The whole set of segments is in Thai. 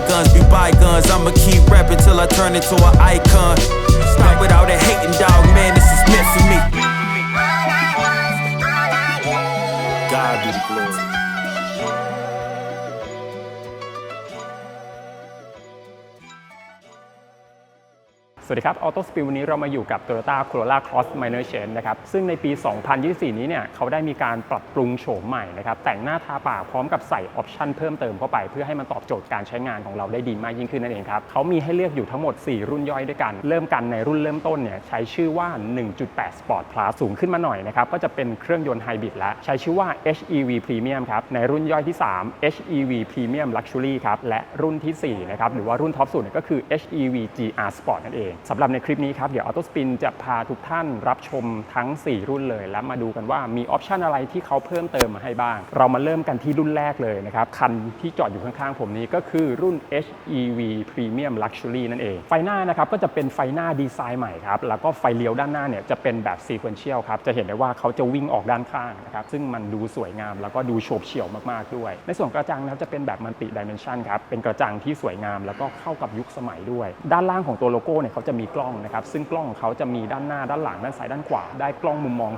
bygones be bygones. I'ma keep rapping till I turn into an icon. Stop with all that hating, dog, man. สวัสดีครับ ออโต้สปีวันนี้เรามาอยู่กับ Toyota Corolla Cross Minor Change นะครับ ซึ่งในปี 2024 นี้เนี่ยเขาได้มีการปรับปรุงโฉมใหม่นะครับ แต่งหน้าทาปากพร้อมกับใส่ออปชันเพิ่มเติมเข้าไป เพื่อให้มันตอบโจทย์การใช้งานของเราได้ดีมากยิ่งขึ้นนั่นเองครับเขามีให้เลือกอยู่ทั้งหมด 4 รุ่นย่อยด้วยกัน เริ่มกันในรุ่นเริ่มต้นเนี่ยใช้ชื่อว่า 1.8 Sport Plus สูงขึ้นมาหน่อยนะครับ ก็จะเป็นเครื่องยนต์ไฮบริดและใช้ชื่อว่า HEV Premium ครับ ในรุ่นย่อยที่ 3 HEV Premium Luxury ครับ และรุ่นทีสี่4นะครับ หรือว่ารุ่นท็อปสุดเนี่ยก็คือ HEV GR Sport นั่นเองสำหรับในคลิปนี้ครับ เดี๋ยว Auto Spin จะพาทุกท่านรับชมทั้ง 4 รุ่นเลย และมาดูกันว่ามีออปชันอะไรที่เขาเพิ่มเติมมาให้บ้าง เรามาเริ่มกันที่รุ่นแรกเลยนะครับ คันที่จอดอยู่ข้างๆผมนี้ก็คือรุ่น HEV Premium Luxury นั่นเอง ไฟหน้านะครับก็จะเป็นไฟหน้าดีไซน์ใหม่ครับ แล้วก็ไฟเลี้ยวด้านหน้าเนี่ยจะเป็นแบบ Sequential ครับ จะเห็นได้ว่าเขาจะวิ่งออกด้านข้างนะครับ ซึ่งมันดูสวยงามแล้วก็ดูโฉบเฉี่ยวมากๆด้วย ในส่วนกระจังนะครับจะเป็นแบบมัลติดิเมนชันครับ เป็นกระจังที่สวยงาม แล้วก็เข้ากับยุคสมัยด้วย ด้านล่างของตัวโลโก้เนี่ยเขาจะมีกล้องนะครับ ซึ่งกล้องของเขาจะมีด้านหน้าด้านหลังด้านซ้ายด้านขวา ได้กล้องมุมมอง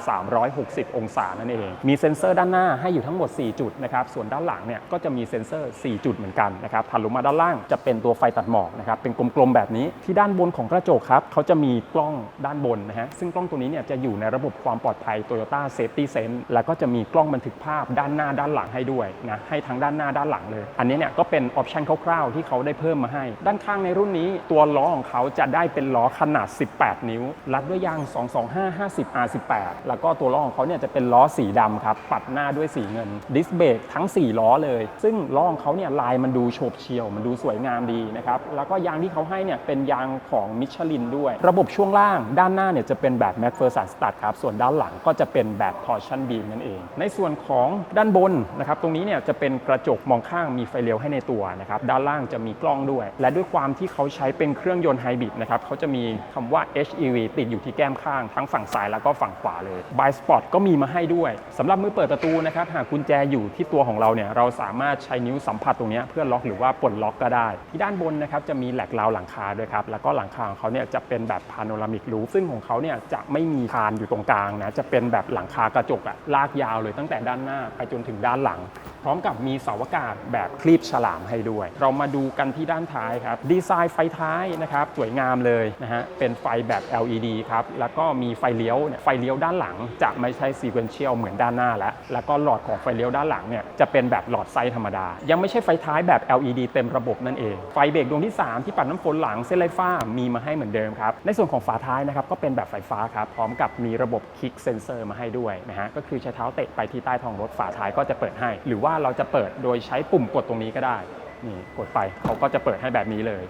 360 องศานั่นเอง มีเซ็นเซอร์ด้านหน้าให้อยู่ทั้งหมด 4 จุดนะครับ ส่วนด้านหลังเนี่ยก็จะมีเซ็นเซอร์ 4 จุดเหมือนกันนะครับถัดลงมาด้านล่างจะเป็นตัวไฟตัดหมอกนะครับ เป็นกลมๆแบบนี้ ที่ด้านบนของกระจกครับเขาจะมีกล้องด้านบนนะฮะ ซึ่งกล้องตัวนี้เนี่ยจะอยู่ในระบบความปลอดภัย Toyota Safety Sense แล้วก็จะมีกล้องบันทึกภาพด้านหน้าด้านหลังให้ด้วยนะ ให้ทั้งด้านหน้าด้านหลังเลย อันนี้เนี่ยก็เป็นออปชันคร่าวๆที่เขาได้เพิ่มมาให้ ด้านข้างในรุ่นนี้ตัวล้อของเขาจะได้เป็น็นล้อขนาด 18 นิ้ว รัดด้วยยาง 225 50 R18 แล้วก็ตัวล้อของเขาเนี่ยจะเป็นล้อสีดำครับ ปัดหน้าด้วยสีเงิน ดิสเบรกทั้ง 4 ล้อเลย ซึ่งล้อของเขาเนี่ยลายมันดูโฉบเฉี่ยว มันดูสวยงามดีนะครับ แล้วก็ยางที่เขาให้เนี่ยเป็นยางของมิชลินด้วย ระบบช่วงล่างด้านหน้าเนี่ยจะเป็นแบบ m c p h e r s o n Stud ครับ ส่วนด้านหลังก็จะเป็นแบบ Torsion Beam นั่นเอง ในส่วนของด้านบนนะครับ ตรงนี้เนี่ยจะเป็นกระจกมองข้างมีไฟเลี้ยวให้ในตัวนะครับ ด้านล่างจะมีกล้องด้วย และด้วยความที่เขาใช้เป็นเครื่องยนต์ไฮบริดนะครับเขาจะมีคำว่า HEV ติดอยู่ที่แก้มข้าง ทั้งฝั่งซ้ายแล้วก็ฝั่งขวาเลย By Spot ก็มีมาให้ด้วยสำหรับมือเปิดประตูนะครับ หากกุญแจอยู่ที่ตัวของเราเนี่ย เราสามารถใช้นิ้วสัมผัสตรงนี้เพื่อล็อกหรือว่าปลดล็อกก็ได้ ที่ด้านบนนะครับจะมีแหลกราวหลังคาด้วยครับ แล้วก็หลังคาของเขาเนี่ยจะเป็นแบบพาโนรามิกรูฟซึ่งของเขาเนี่ยจะไม่มีคานอยู่ตรงกลางนะ จะเป็นแบบหลังคากระจกอะลากยาวเลยตั้งแต่ด้านหน้าไปจนถึงด้านหลัง พร้อมกับมีเสาอากาศแบบคลีบฉลามให้ด้วย เรามาดูกันที่ด้านท้ายครับ ดีไซน์ไฟท้ายนะครับสวยงามเลยนะฮะ เป็นไฟแบบ LED ครับ แล้วก็มีไฟเลี้ยวเนี่ยไฟเลี้ยวด้านหลัง จะไม่ใช่ซีเควนเชียลเหมือนด้านหน้าแล้ว แล้วก็หลอดของไฟเลี้ยวด้านหลังเนี่ยจะเป็นแบบหลอดไซส์ธรรมดา ยังไม่ใช่ไฟท้ายแบบ LED เต็มระบบนั่นเอง ไฟเบรกดวงที่ 3 ที่ปัดน้ำฝนหลังเส้นไรฟ้ามีมาให้เหมือนเดิมครับ ในส่วนของฝาท้ายนะครับก็เป็นแบบไฟฟ้าครับ พร้อมกับมีระบบคิกเซนเซอร์มาให้ด้วยนะฮะ ก็คือใช้เท้าเตะไปที่ใต้ท้องรถฝาท้ายก็จะเปิดให้ หรือว่าาเราจะเปิดโดยใช้ปุ่มกดตรงนี้ก็ได้ นี่กดไปเขาก็จะเปิดให้แบบนี้เลย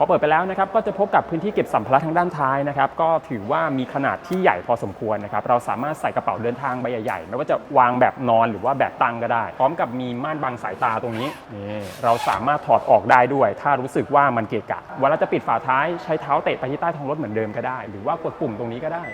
พอเปิดไปแล้วนะครับก็จะพบกับพื้นที่เก็บสัมภาระทางด้านท้ายนะครับก็ถือว่ามีขนาดที่ใหญ่พอสมควรนะครับเราสามารถใส่กระเป๋าเดินทางใบใหญ่ๆไม่ว่าจะวางแบบนอนหรือว่าแบบตั้งก็ได้ พร้อมกับมีม่านบังสายตาตรงนี้นี่เราสามารถถอดออกได้ด้วย ถ้ารู้สึกว่ามันเกะกะเวลาจะปิดฝาท้ายใช้เท้าเตะไปที่ใต้ท้องรถเหมือนเดิมก็ได้ หรือว่ากดปุ่มตรงนี้ก็ได้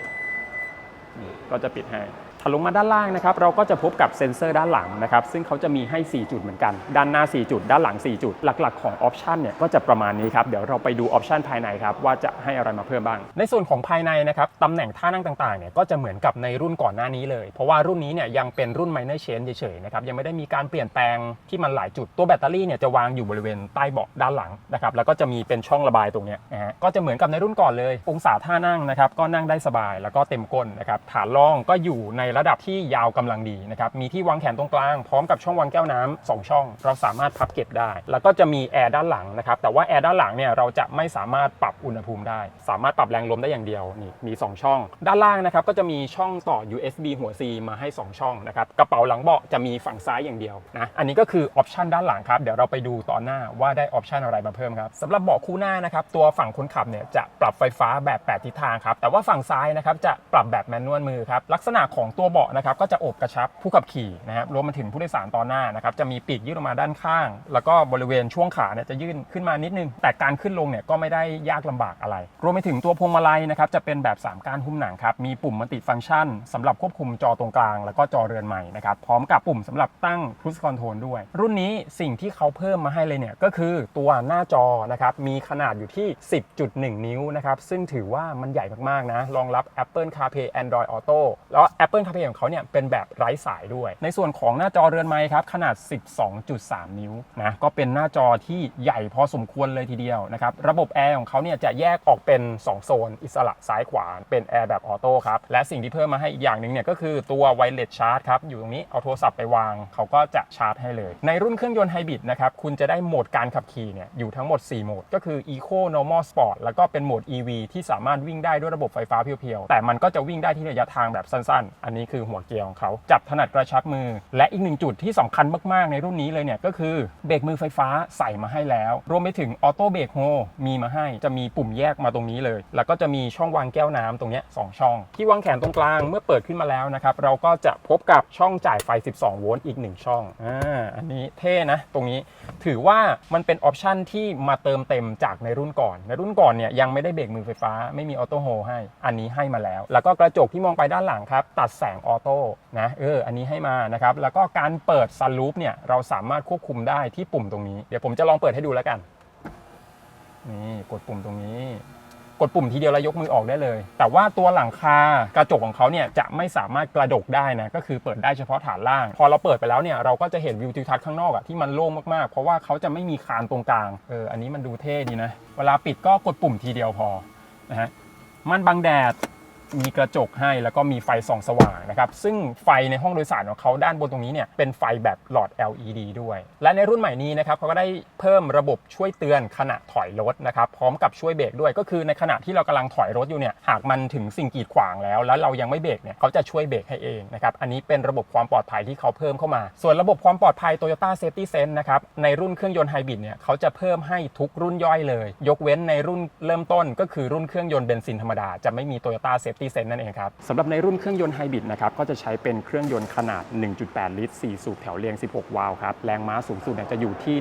ก็จะปิดให้ ถัดลงมาด้านล่างนะครับเราก็จะพบกับเซ็นเซอร์ด้านหลังนะครับซึ่งเขาจะมีให้ 4 จุดเหมือนกัน ด้านหน้า 4 จุด ด้านหลัง 4 จุด หลัก ๆ ของออปชันเนี่ยก็จะประมาณนี้ครับเดี๋ยวเราไปดูออปชันภายในครับว่าจะให้อะไรมาเพิ่มบ้าง ในส่วนของภายในนะครับตำแหน่งท่านั่งต่างๆเนี่ยก็จะเหมือนกับในรุ่นก่อนหน้านี้เลย เพราะว่ารุ่นนี้เนี่ยยังเป็นรุ่น minor change เฉยๆนะครับยังไม่ได้มีการเปลี่ยนแปลงที่มันหลายจุดตัวแบตเตอรี่เนี่ยจะวางอยู่บริเวณใต้เบาะด้านหลังนะครับแล้วก็จะมีเป็นช่องระบายตรงเนี้ยนะฮะก็จะเหมือนกับในรุ่นก่อนเลย องศาท่านั่งนะครับก็นั่งได้สบายแล้วก็เต็มก้นนะครับฐานรองก็อยู่ในระดับที่ยาวกำลังดีนะครับ มีที่วางแขนตรงกลาง พร้อมกับช่องวางแก้วน้ำสองช่อง เราสามารถพับเก็บได้ แล้วก็จะมีแอร์ด้านหลังนะครับ แต่ว่าแอร์ด้านหลังเนี่ยเราจะไม่สามารถปรับอุณหภูมิได้ สามารถปรับแรงลมได้อย่างเดียว นี่ มี 2 ช่อง ด้านล่างนะครับ ก็จะมีช่องต่อ USB หัว C มาให้ 2 ช่องนะครับ กระเป๋าหลังเบาะจะมีฝั่งซ้ายอย่างเดียวนะ อันนี้ก็คือออปชันด้านหลังครับ เดี๋ยวเราไปดูตอนหน้าว่าได้ออปชันอะไรมาเพิ่มครับสำหรับเบาะคู่หน้านะครับ ตัวฝั่งคนขับเนี่ยจะปรับไฟฟ้าแบบ 8 ทิศทางครับ แต่ว่าฝั่งซ้ายนะครับจะปรับแบบแมนนวลมือครับ ลักษณะของตัวตัวเบาะนะครับก็จะโอบกระชับผู้ขับขี่นะครับรวมไปถึงผู้โดยสารตอนหน้านะครับจะมีปีกยื่นออกมาด้านข้าง แล้วก็บริเวณช่วงขาเนี่ยจะยื่นขึ้นมานิดนึง แต่การขึ้นลงเนี่ยก็ไม่ได้ยากลำบากอะไร รวมไปถึงตัวพวงมาลัยนะครับจะเป็นแบบ 3ก้านหุ้มหนังครับมีปุ่มมัลติฟังก์ชันสำหรับควบคุมจอตรงกลาง แล้วก็จอเรือนใหม่นะครับพร้อมกับปุ่มสำหรับตั้ง cruise control ด้วย รุ่นนี้สิ่งที่เขาเพิ่มมาให้เลยเนี่ยก็คือตัวหน้าจอนะครับมีขนาดอยู่ที่ 10.1 นิ้วนะครับซึ่งถือว่ามันใหญ่มากๆนะรองรับ Apple CarPlay Android Auto แล้ว Apple CarPlay ของเขาเนี่ยเป็นแบบไร้สายด้วย ในส่วนของหน้าจอเรือนไม้ครับขนาด 12.3 นิ้วนะก็เป็นหน้าจอที่ใหญ่พอสมควรเลยทีเดียวนะครับระบบแอร์ของเขาเนี่ยจะแยกออกเป็น 2 โซน อิสระซ้ายขวาเป็นแอร์แบบออโต้ครับและสิ่งที่เพิ่มมาให้อีกอย่างหนึ่งเนี่ยก็คือตัวไวเลสชาร์จครับอยู่ตรงนี้เอาโทรศัพท์ไปวางเขาก็จะชาร์จให้เลย ในรุ่นเครื่องยนต์ไฮบริดนะครับคุณจะได้โหมดการขับขี่เนี่ยอยู่ทั้งหมด 4 โหมด ก็คือ Eco Normal Sport แล้วก็เป็นโหมด EV ที่สามารถวิ่งได้ด้วยระบบไฟฟ้าเพียวๆแต่มันก็จะวิ่งได้ที่ระยะทางแบบสั้นๆ อันนี้คือหัวเกียร์ของเขาจับถนัดกระชับมือ และอีกหนึ่งจุดที่สำคัญมากๆในรุ่นนี้เลยเนี่ยก็คือเบรกมือไฟฟ้าใส่มาให้แล้ว รวมไปถึงออโต้เบรกโฮมีมาให้จะมีปุ่มแยกมาตรงนี้เลย แล้วก็จะมีช่องวางแก้วน้ำตรงนี้สองช่อง ที่วางแขนตรงกลางเมื่อเปิดขึ้นมาแล้วนะครับเราก็จะพบกับช่องจ่ายไฟ 12 โวลต์อีก 1 ช่องอ่าอันนี้เท่นะตรงนี้ถือว่ามันเป็นออปชันที่มาเติมเต็มจากในรุ่นก่อน ในรุ่นก่อนเนี่ยยังไม่ได้เบรกมือไฟฟ้าไม่มีออโต้โฮให้ อันนี้ให้มาแล้ว แล้วก็กระจกที่มองไปด้านหลังครับ ตัดแสงออโต้นะเอออันนี้ให้มานะครับแล้วก็การเปิดซันลูปเนี่ยเราสามารถควบคุมได้ที่ปุ่มตรงนี้ เดี๋ยวผมจะลองเปิดให้ดูแล้วกันนี่กดปุ่มตรงนี้ กดปุ่มทีเดียวแล้วยกมือออกได้เลย แต่ว่าตัวหลังคากระจกของเขาเนี่ยจะไม่สามารถกระดกได้นะก็คือเปิดได้เฉพาะฐานล่าง พอเราเปิดไปแล้วเนี่ยเราก็จะเห็นวิวทิวทัศน์ข้างนอกอะที่มันโล่งมากๆ เพราะว่าเขาจะไม่มีคานตรงกลางเอออันนี้มันดูเท่ดีนะ เวลาปิดก็กดปุ่มทีเดียวพอนะฮะมันบังแดด มีกระจกให้แล้วก็มีไฟส่องสว่างนะครับ ซึ่งไฟในห้องโดยสารของเขาด้านบนตรงนี้เนี่ยเป็นไฟแบบหลอด LED ด้วย และในรุ่นใหม่นี้นะครับเขาก็ได้เพิ่มระบบช่วยเตือนขณะถอยรถนะครับ พร้อมกับช่วยเบรกด้วย ก็คือในขณะที่เรากำลังถอยรถอยู่เนี่ยหากมันถึงสิ่งกีดขวางแล้ว แล้วเรายังไม่เบรกเนี่ยเขาจะช่วยเบรกให้เองนะครับอันนี้เป็นระบบความปลอดภัยที่เขาเพิ่มเข้ามา ส่วนระบบความปลอดภัย Toyota Safety Sense นะครับในรุ่นเครื่องยนต์ไฮบริดเนี่ยเขาจะเพิ่มให้ทุกรุ่นย่อยเลย ยกเว้นในรุ่นเริ่มต้น ก็คือรุ่นเครื่องยนต์เบนซินธรรมดาจะไม่มี Toyota Safety Sense นั่นเองครับสำหรับในรุ่นเครื่องยนต์ไฮบริดนะครับก็จะใช้เป็นเครื่องยนต์ขนาด 1.8 ลิตร 4 สูบแถวเรียง 16 วาล์วครับแรงม้าสูงสุดเนี่ยจะอยู่ที่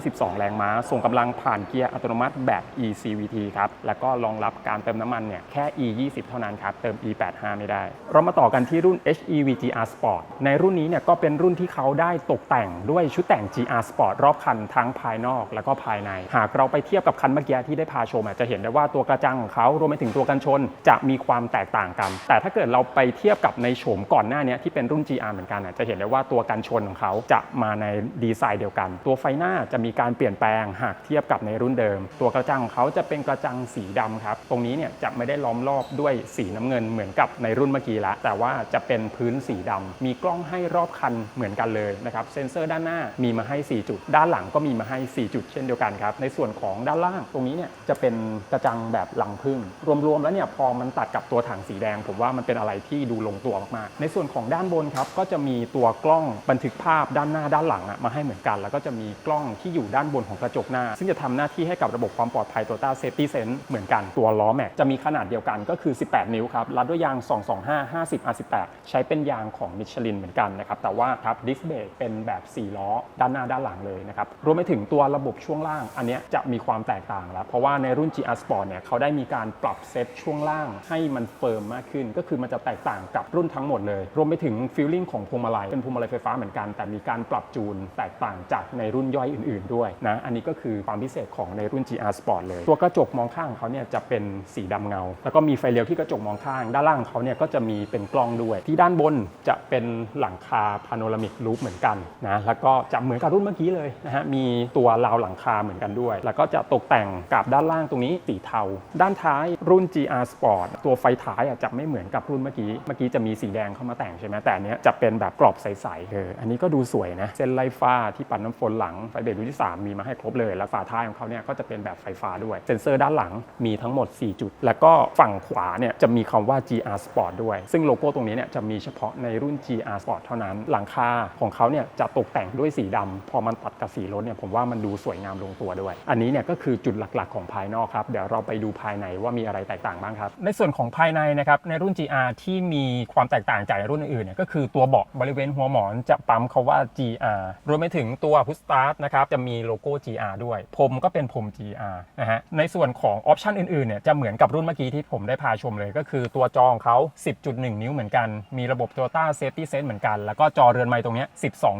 122 แรงม้า ส่งกำลังผ่านเกียร์อัตโนมัติแบบ eCVT ครับแล้วก็รองรับการเติมน้ำมันเนี่ยแค่ E20 เท่านั้นครับเติม E85 ไม่ได้ เรามาต่อกันที่รุ่น HEV GR Sport ในรุ่นนี้เนี่ยก็เป็นรุ่นที่เขาได้ตกแต่งด้วยชุดแต่ง GR Sport รอบคันทั้งภายนอกแล้วก็ภายใน หากเราไปเทียบกับคันเมื่อกี้ที่ได้พาชมจะเห็นได้ว่าตัวกระจังของเขารวมไปถึงตัวกันชน จะมีความแตกต่างกัน แต่ถ้าเกิดเราไปเทียบกับในโฉมก่อนหน้านี้ที่เป็นรุ่น GR เหมือนกันอะจะเห็นได้ว่าตัวกันชนของเขาจะมาในดีไซน์เดียวกัน ตัวไฟหน้าจะมีการเปลี่ยนแปลงหากเทียบกับในรุ่นเดิม ตัวกระจังของเขาจะเป็นกระจังสีดำครับ ตรงนี้เนี่ยจะไม่ได้ล้อมรอบด้วยสีน้ำเงินเหมือนกับในรุ่นเมื่อกี้ละแต่ว่าจะเป็นพื้นสีดำมีกล้องให้รอบคันเหมือนกันเลยนะครับเซ็นเซอร์ด้านหน้ามีมาให้ 4 จุด ด้านหลังก็มีมาให้ 4 จุดเช่นเดียวกันครับในส่วนของด้านล่างตรงนี้เนี่ยจะเป็นกระจังแบบหลังพึ่ง รวมๆแล้วเนี่ยพอมันตัดกับตัวถังสีแดง ผมว่ามันเป็นอะไรที่ดูลงตัวมากๆ ในส่วนของด้านบนครับก็จะมีตัวกล้องบันทึกภาพด้านหน้าด้านหลังมาให้เหมือนกัน แล้วก็จะมีกล้องที่อยู่ด้านบนของกระจกหน้า ซึ่งจะทำหน้าที่ให้กับระบบความปลอดภัย Toyota Safety Sense เหมือนกันตัวล้อแม็กจะมีขนาดเดียวกันก็คือ 18 นิ้วครับรัดด้วยยาง 225 50 R18 ใช้เป็นยางของมิชลินเหมือนกันนะครับแต่ว่าครับดิสเบรกเป็นแบบ 4 ล้อ ด้านหน้าด้านหลังเลยนะครับรวมไปถึงตัวระบบช่วงล่าง อันนี้จะมีความแตกต่างแล้ว เพราะว่าในรุ่น GR Sport เนี่ยเขาได้มีการปรับเซตช่วงล่างให้มันเฟิร์มมากขึ้น ก็คือมันจะแตกต่างกับรุ่นทั้งหมดเลย รวมไปถึงฟีลลิ่งของพวงมาลัยเป็นพวงมาลัยไฟฟ้าเหมือนกัน แต่มีการปรับจูนแตกต่างจากในรุ่นย่อยอื่น ๆ ด้วยนะอันนี้ก็คือความพิเศษของในรุ่น GR Sport เลย ตัวกระจกมองข้างเขาเนี่ยจะเป็นสีดำเงา แล้วก็มีไฟเลี้ยวที่กระจกมองข้าง ด้านล่างของเขาเนี่ยก็จะมีเป็นกล้องด้วย ที่ด้านบนจะเป็นหลังคาพาโนรามิกลูปเหมือนกันนะแล้วก็จะเหมือนกับรุ่นเมื่อกี้เลยนะฮะมีตัวราวหลังคาเหมือนกันด้วย แล้วก็จะตกแต่งกับด้านล่างตรงนี้สีเทา ด้านท้ายรุ่น GR Sport ตัวไฟท้ายอะจะไม่เหมือนกับรุ่นเมื่อกี้ เมื่อกี้จะมีสีแดงเข้ามาแต่งใช่ไหมแต่อันเนี้ยจะเป็นแบบกรอบใสๆเอออันนี้ก็ดูสวยนะ เส้นไล่ฟ้าที่ปัดน้ำฝนหลังไฟเบรกรุ่นที่ 3 มีมาให้ครบเลย แล้วฝาท้ายของเขาเนี่ยก็จะเป็นแบบไฟฟ้าด้วย เซ็นเซอร์ด้านหลังมีทั้งหมด 4 จุด แล้วก็ฝั่งขวาเนี่ยจะมีคำว่า GR Sport ด้วย ซึ่งโลโก้ตรงนี้เนี่ยจะมีเฉพาะในรุ่น GR Sport เท่านั้น หลังคาของเขาเนี่ยจะตกแต่งด้วยสีดำพอมันตัดกับสีรถเนี่ยผมว่ามันดูสวยงามลงตัวด้วย อันนี้เนี่ยก็คือจุดหลักๆ ของภายนอกครับเดี๋ยวเราไปดูภายในว่ามีอะไรแตกต่างบ้างครับในส่วนของภายในนะครับในรุ่น GR ที่มีความแตกต่างจากรุ่นอื่นๆเนี่ยก็คือตัวเบาะบริเวณหัวหมอนจะปั๊มคาว่า GR รวมไปถึงตัวพุ s สตาร์ทนะครับจะมีโลโก้ GR ด้วยพรมก็เป็นพรม GR นะฮะในส่วนของออปชันอื่นๆเนี่ยจะเหมือนกับรุ่นเมื่อกี้ที่ผมได้พาชมเลย ก็คือตัวจอของเขา 10.1 นิ้วเหมือนกัน มีระบบ Toyota Safety Sense เหมือนกัน แล้วก็จอเรือนไม้ตรงเนี้ย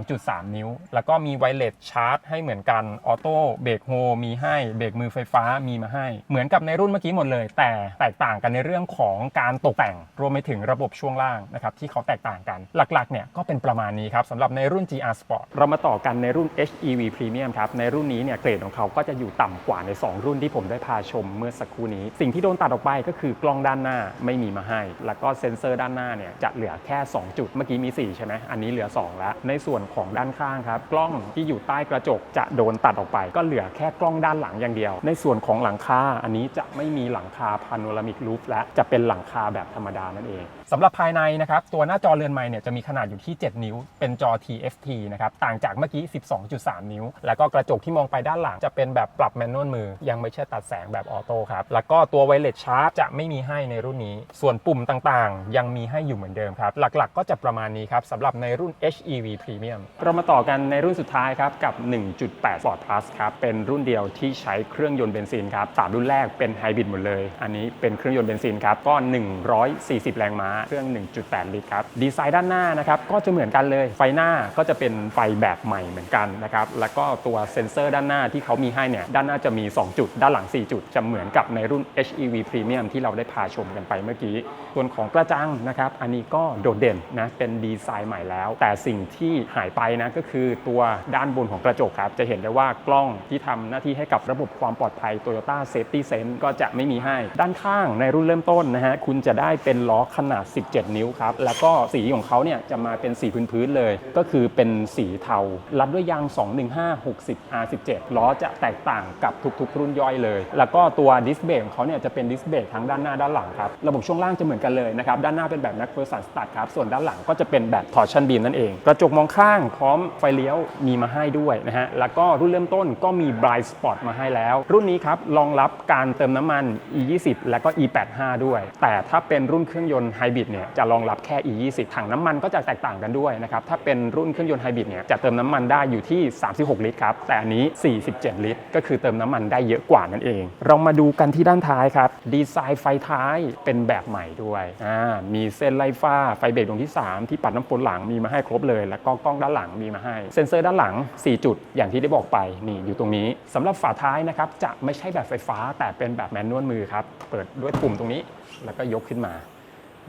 12.3 นิ้ว แล้วก็มีไวเลสชาร์จให้เหมือนกันออโต้เบรกโฮมีให้เบรกมือไฟฟ้ามีมาให้ เหมือนกับในรุ่นเมื่อกี้หมดเลย แต่แตกต่างกันในเรื่องของการตกแต่งรวมไปถึงระบบช่วงล่างนะครับที่เขาแตกต่างกัน หลักๆเนี่ยก็เป็นประมาณนี้ครับสำหรับในรุ่น GR Sport เรามาต่อกันในรุ่น HEV Premium ครับในรุ่นนี้เนี่ยเกรดของเขาก็จะอยู่ต่ำกว่าใน 2 รุ่นที่ผมได้พาชมเมื่อสักครู่นี้ สิ่งที่โดนตัดออกไปก็คือกล้องด้านหน้าไม่มีมาให้ แล้วก็เซ็นเซอร์ด้านหน้าเนี่ยจะเหลือแค่ 2 จุดเมื่อกี้มี 4 ใช่ไหมอันนี้เหลือ 2 แล้ว ในส่วนของด้านข้างครับกล้องที่อยู่ใต้กระจกจะโดนตัดออกไป ก็เหลือแค่กล้องด้านหลังอย่างเดียว ในส่วนของหลังคาอันนี้จะไม่มีหลังคาพาโนรามิกรูฟและจะเป็นหลังคาแบบธรรมดานั่นเองสำหรับภายในนะครับ ตัวหน้าจอเรือนไม้เนี่ยจะมีขนาดอยู่ที่ 7 นิ้ว เป็นจอ TFT นะครับ ต่างจากเมื่อกี้ 12.3 นิ้ว แล้วก็กระจกที่มองไปด้านหลังจะเป็นแบบปรับแมนนวลมือ ยังไม่ใช่ตัดแสงแบบออโต้ครับ แล้วก็ตัวไวเลสชาร์จจะไม่มีให้ในรุ่นนี้ ส่วนปุ่มต่างๆ ยังมีให้อยู่เหมือนเดิมครับ หลักๆ ก็จะประมาณนี้ครับสำหรับในรุ่น HEV Premium เรามาต่อกันในรุ่นสุดท้ายครับกับ 1.8 Ford Plus ครับ เป็นรุ่นเดียวที่ใช้เครื่องยนต์เบนซินครับสามรุ่นแรกเป็นไฮบริดหมดเลย อันนี้เป็นเครื่องยนต์เบนซินครับก็140 แรงม้า เครื่อง 1.8 ลิตรครับ ดีไซน์ด้านหน้านะครับ ก็จะเหมือนกันเลย ไฟหน้าก็จะเป็นไฟแบบใหม่เหมือนกันนะครับ แล้วก็ตัวเซ็นเซอร์ด้านหน้าที่เขามีให้เนี่ย ด้านหน้าจะมี 2 จุด ด้านหลัง 4 จุด จะเหมือนกับในรุ่น HEV Premium ที่เราได้พาชมกันไปเมื่อกี้ ส่วนของกระจังนะครับ อันนี้ก็โดดเด่นนะ เป็นดีไซน์ใหม่แล้ว แต่สิ่งที่หายไปนะก็คือตัวด้านบนของกระจกครับ จะเห็นได้ว่ากล้องที่ทำหน้าที่ให้กับระบบความปลอดภัย Toyota Safety Sense ก็จะไม่มีให้ ด้านข้างในรุ่นเริ่มต้นนะฮะคุณจะได้เป็นล้อขนาด 17 นิ้วครับ แล้วก็สีของเขาเนี่ยจะมาเป็นสีพื้นๆเลย ก็คือเป็นสีเทารัดด้วยยาง 215 60 R17 ล้อจะแตกต่างกับทุกๆ รุ่นย่อยเลย แล้วก็ตัวดิสเบรกของเขาเนี่ยจะเป็นดิสเบรกทั้งด้านหน้าด้านหลังครับระบบช่วงล่างจะเหมือนกันเลยนะครับด้านหน้าเป็นแบบ m a c p h e r s o n Start ครับส่วนด้านหลังก็จะเป็นแบบ Torsion Beam นั่นเอง กระจกมองข้างพร้อมไฟเลี้ยวมีมาให้ด้วยนะฮะแล้วก็รุ่นเริ่มต้นก็มี Blind Spot มาให้แล้ว รุ่นนี้ครับรองรับการเติมน้ำมัน E20 และก็ E85 ด้วยแต่ถ้าเป็นรุ่นเครื่องยนต์ไฮบริดเนี่ยจะรองรับแค่ E20 ถังน้ำมันก็จะแตกต่างกันด้วยนะครับถ้าเป็นรุ่นเครื่องยนต์ไฮบริดเนี่ยจะเติมน้ำมันได้อยู่ที่ 36 ลิตรครับแต่อันนี้ 47 ลิตร ก็คือเติมน้ำมันได้เยอะกว่านั่นเอง เรามาดูกันที่ด้านท้ายครับดีไซน์ไฟท้ายเป็นแบบใหม่ด้วยอ่ามีเส้นไล่ฟ้าไฟเบรกดวงที่ 3 ที่ปัดน้ำฝนหลังมีมาให้ครบเลย แล้วก็กล้องด้านหลังมีมาให้เซ็นเซอร์ด้านหลัง 4 จุดอย่างที่ได้บอกไปนี่อยู่ตรงนี้สำหรับฝาท้ายนะครับจะไม่ใช่แบบไฟฟ้าแต่เป็นแบบแมนนวลมือครับเปิดด้วยปุ่มตรงนี้ แล้วก็ยกขึ้นมา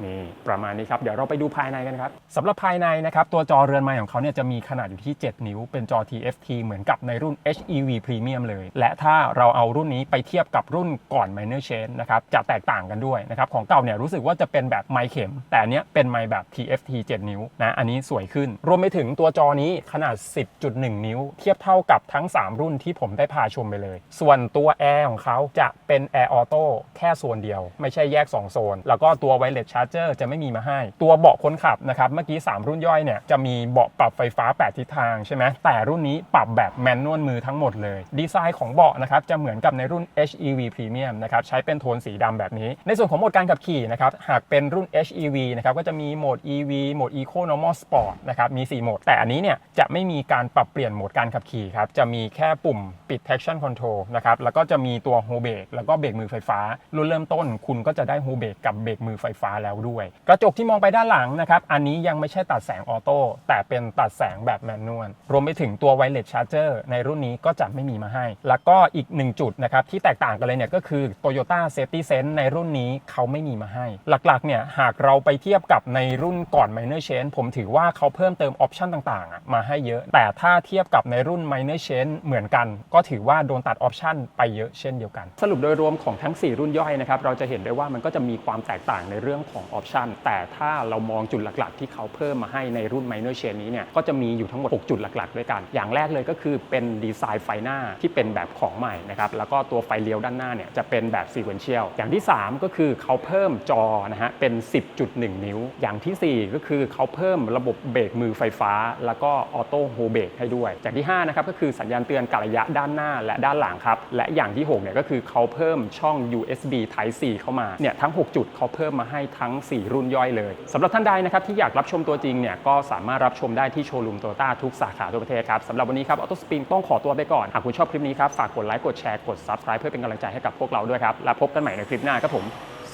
นี่ประมาณนี้ครับ เดี๋ยวเราไปดูภายในกันครับสำหรับภายในนะครับ ตัวจอเรือนไม้ของเขาเนี่ยจะมีขนาดอยู่ที่ 7 นิ้ว เป็นจอ TFT เหมือนกับในรุ่น HEV Premium เลย และถ้าเราเอารุ่นนี้ไปเทียบกับรุ่นก่อน Minor Change นะครับ จะแตกต่างกันด้วยนะครับ ของเก่าเนี่ยรู้สึกว่าจะเป็นแบบไมค์เข็ม แต่อันเนี้ยเป็นไมค์แบบ TFT 7 นิ้วนะอันนี้สวยขึ้น รวมไปถึงตัวจอนี้ขนาด 10.1 นิ้ว เทียบเท่ากับทั้ง 3 รุ่นที่ผมได้พาชมไปเลย ส่วนตัวแอร์ของเขาจะเป็นแอร์ออโต้แค่โซนเดียว ไม่ใช่แยก 2 โซน แล้วก็ตัวไวเลสชาร์เจอร์จะไม่มีมาให้ ตัวเบาะคนขับนะครับเมื่อกี้ 3 รุ่นย่อยเนี่ยจะมีเบาะปรับไฟฟ้า 8 ทิศทางใช่ไหมแต่รุ่นนี้ปรับแบบแมนนวลมือทั้งหมดเลย ดีไซน์ของเบาะนะครับจะเหมือนกับในรุ่น HEV Premium นะครับใช้เป็นโทนสีดำแบบนี้ ในส่วนของโหมดการขับขี่นะครับหากเป็นรุ่น HEV นะครับก็จะมีโหมด EV โหมด Eco Normal Sport นะครับมี 4 โหมด แต่อันนี้เนี่ยจะไม่มีการปรับเปลี่ยนโหมดการขับขี่ครับจะมีแค่ปุ่มปิด traction control นะครับแล้วก็จะมีตัว h o b r a k แล้วก็เบรกมือไฟฟ้ารุ่นเริ่มต้น คุณก็จะได้ h o b r a k กับเบรกมือไฟฟ้าแล้วด้วย กระจกที่มองไปด้านหลังนะครับ อันนี้ยังไม่ใช่ตัดแสงออโต้แต่เป็นตัดแสงแบบแมนนวลรวมไปถึงตัวไวเลสชาร์เจอร์ในรุ่นนี้ก็จะไม่มีมาให้ แล้วก็อีกหนึ่งจุดนะครับที่แตกต่างกันเลยเนี่ยก็คือ Toyota Safety Sense ในรุ่นนี้เขาไม่มีมาให้ หลักๆเนี่ยหากเราไปเทียบกับในรุ่นก่อน Minor Change ผมถือว่าเขาเพิ่มเติมออปชันต่างๆ มาให้เยอะ แต่ถ้าเทียบกับในรุ่น Minor Change เหมือนกัน ก็ถือว่าโดนตัดออปชันไปเยอะเช่นเดียวกัน สรุปโดยรวมของทั้ง 4 รุ่นย่อยนะครับเราจะเห็นได้ว่ามันก็จะมีความแตกต่างในเรื่องของ2ออปชันแต่ถ้าเรามองจุดหลักๆ ที่เขาเพิ่มมาให้ในรุ่น Minor Chain นี้เนี่ยก็จะมีอยู่ทั้งหมด 6 จุดหลักๆ ด้วยกัน อย่างแรกเลยก็คือเป็นดีไซน์ไฟหน้าที่เป็นแบบของใหม่นะครับแล้วก็ตัวไฟเลี้ยวด้านหน้าเนี่ยจะเป็นแบบ Sequential อย่างที่ 3 ก็คือเขาเพิ่มจอนะฮะเป็น 10.1 นิ้ว อย่างทีสี่4 ก็คือเขาเพิ่มระบบเบรกมือไฟฟ้า แล้วก็ออโต้โฮเบรกให้ด้วย อย่างที่5นะครับก็คือสัญญาณเตือนกะระยะด้านหน้าและด้านหลังครับและอย่างที่6เนี่ยก็คือเขาเพิ่มช่อง USB Type C เข้ามาเนี่ยทั้ง 6 จุดเขาเพิ่มมาให้ทั้ง4 รุ่นย่อยเลยสำหรับท่านใดนะครับที่อยากรับชมตัวจริงเนี่ยก็สามารถรับชมได้ที่โชว์รูมโตโยต้าทุกสาขาทั่วประเทศครับสำหรับวันนี้ครับออโต้สปินต้องขอตัวไปก่อนหากคุณชอบคลิปนี้ครับฝากกดไลค์กดแชร์กด Subscribe เพื่อเป็นกำลังใจให้กับพวกเราด้วยครับแล้วพบกันใหม่ในคลิปหน้าครับผม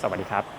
สวัสดีครับ